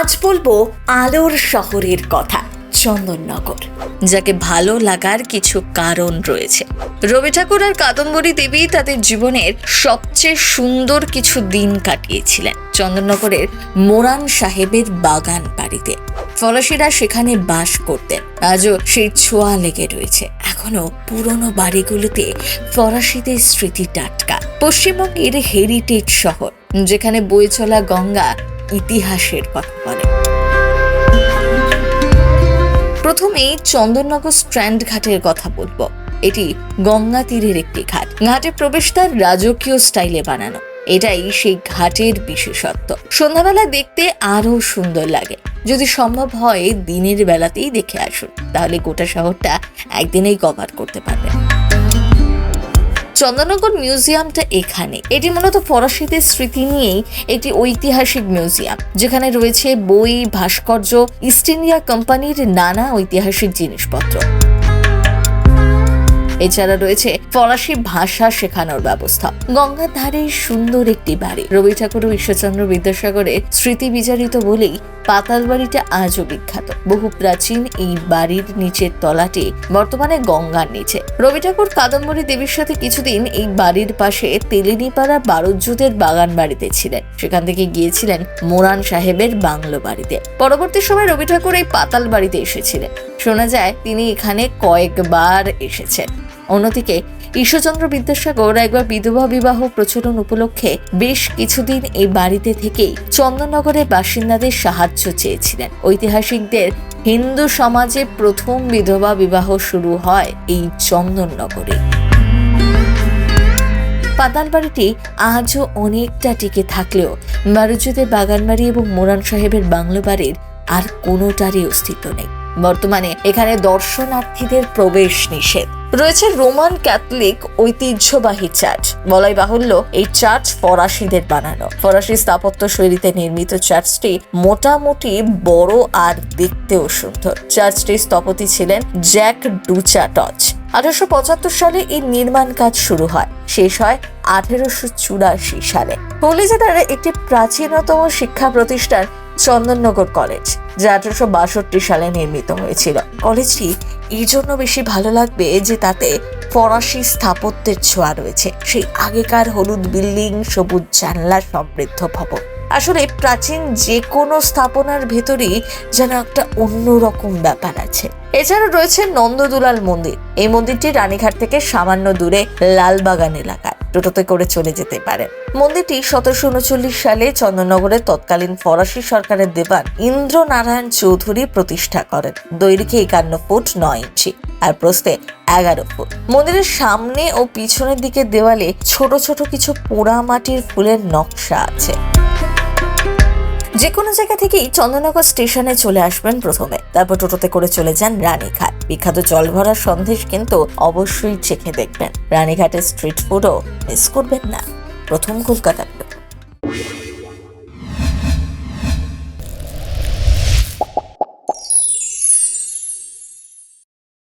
আজ বলব আলোর শহরের কথা, চন্দননগর, যাকে ভালো লাগার কিছু কারণ রয়েছে। রবি ঠাকুর আর কাদম্বরী দেবী তাদের জীবনের সবচেয়ে সুন্দর কিছু দিন কাটিয়েছিলেন চন্দননগরের মোরান সাহেবের বাগান বাড়িতে। ফরাসিরা সেখানে বাস করতেন, আজও সেই ছোঁয়া লেগে রয়েছে। এখনও পুরনো বাড়িগুলোতে ফরাসিদের স্মৃতি টাটকা। পশ্চিমবঙ্গের হেরিটেজ শহর, যেখানে বয়ে চলা গঙ্গা ইতিহাসের কথা বলে। প্রথমেই চন্দননগর স্ট্র্যান্ড ঘাটের কথা বলব। এটি গঙ্গা তীরের একটি ঘাট। ঘাটে প্রবেশদ্বার রাজকীয় স্টাইলে বানানো। এটাই সেই ঘাটের বিশেষত্ব। সন্ধ্যাবেলা দেখতে আরও সুন্দর লাগে। যদি সম্ভব হয়, দিনের বেলাতেই দেখে আসুন। তাহলে গোটা শহরটা একদিনেই কভার করতে পারবেন। চন্দননগর মিউজিয়ামটা এখানে। এটি মূলত ফরাসিদের স্মৃতি নিয়েই একটি ঐতিহাসিক মিউজিয়াম, যেখানে রয়েছে বই, ভাস্কর্য, ইস্ট ইন্ডিয়া কোম্পানির নানা ঐতিহাসিক জিনিসপত্র। এছাড়া রয়েছে ফরাসি ভাষা শেখানোর ব্যবস্থা। গঙ্গার ধারে সুন্দর একটি বাড়ি। রবি ঠাকুর ঈশ্বরচন্দ্র বিদ্যাসাগরের স্মৃতি বিচারিত বলেই পাতাল বাড়িটা আজও বিখ্যাত। বহু প্রাচীন এই বাড়ির নিচের তলাটি বর্তমানে গঙ্গার নিচে। রবি ঠাকুর কাদম্বরী দেবীর সাথে কিছুদিন এই বাড়ির পাশে তেলেনিপাড়া বারুজ্যুদের বাগান বাড়িতে ছিলেন। সেখান থেকে গিয়েছিলেন মোরান সাহেবের বাংলো বাড়িতে। পরবর্তী সময় রবি ঠাকুর এই পাতাল বাড়িতে এসেছিলেন। শোনা যায় তিনি এখানে কয়েকবার এসেছেন। অন্যদিকে ঈশ্বরচন্দ্র বিদ্যাসাগর একবার বিধবা বিবাহ প্রচলন উপলক্ষে বেশ কিছুদিন এই বাড়িতে থেকেই চন্দননগরের বাসিন্দাদের সাহায্য চেয়েছিলেন। ঐতিহাসিকদের হিন্দু সমাজে প্রথম বিধবা বিবাহ শুরু হয় এই চন্দননগরে। পাতাল বাড়িটি আজও অনেকটা টিকে থাকলেও বারুজ্যুদের বাগানবাড়ি এবং মোরান সাহেবের বাংলো বাড়ির আর কোনোটারই অস্তিত্ব নেই। বর্তমানে এখানে দর্শনার্থীদের প্রবেশ নিষেধ। রয়েছে রোমান ক্যাথলিক ঐতিহ্যবাহী চার্চ। বলাই বাহুল্য, এই চার্চ ফরাসিদের বানানো। ফরাসি স্থাপত্য শৈলীতে নির্মিত চার্চটি মোটামুটি বড় আর দেখতেও সুন্দর। চার্চটির স্থপতি ছিলেন জ্যাক ডুচা টচ আঠারোশো পঁচাত্তর সালে এই নির্মাণ কাজ শুরু হয়। শেষ হয় আঠেরোশো চুরাশি সালে। কলিজেদার একটি প্রাচীনতম শিক্ষা প্রতিষ্ঠান চন্দননগর কলেজ, যা আঠারোশো বাষট্টি সালে নির্মিত হয়েছিল। কলেজটি এই জন্য বেশি ভালো লাগবে যে তাতে ফরাসি স্থাপত্যের ছোঁয়া রয়েছে। সেই আগেকার হলুদ বিল্ডিং, সবুজ জানলা, সমৃদ্ধ ভবন। আসলে প্রাচীন যে কোনো স্থাপনার ভেতরেই যেন একটা অন্যরকম ব্যাপার আছে। এছাড়া রয়েছে নন্দদুলাল মন্দির। এই মন্দিরটি রানীঘাট থেকে সামান্য দূরে লালবাগান এলাকায়। টোটোতে করে চলে যেতে পারে। মন্দিরটি সতেরোশো উনচল্লিশ সালে চন্দননগরের তৎকালীন ফরাসি সরকারের দেবান ইন্দ্রনারায়ণ চৌধুরী প্রতিষ্ঠা করেন। দৈর্ঘ্যে একান্ন ফুট, নয় ইঞ্চি আর প্রস্তে এগারো ফুট। মন্দিরের সামনে ও পিছনের দিকে দেওয়ালে ছোট ছোট কিছু পোড়া মাটির ফুলের নকশা আছে। যে কোনো জায়গা থেকেই চন্দননগর স্টেশনে চলে আসবেন প্রথমে। তারপর টোটোতে করে চলে যান রানীঘাট। বিখ্যাত জল ভরা সন্দেশ কিন্তু অবশ্যই চেখে দেখবেন। রানীঘাটের স্ট্রিট ফুডও মিস করবেন না। প্রথম কলকাতার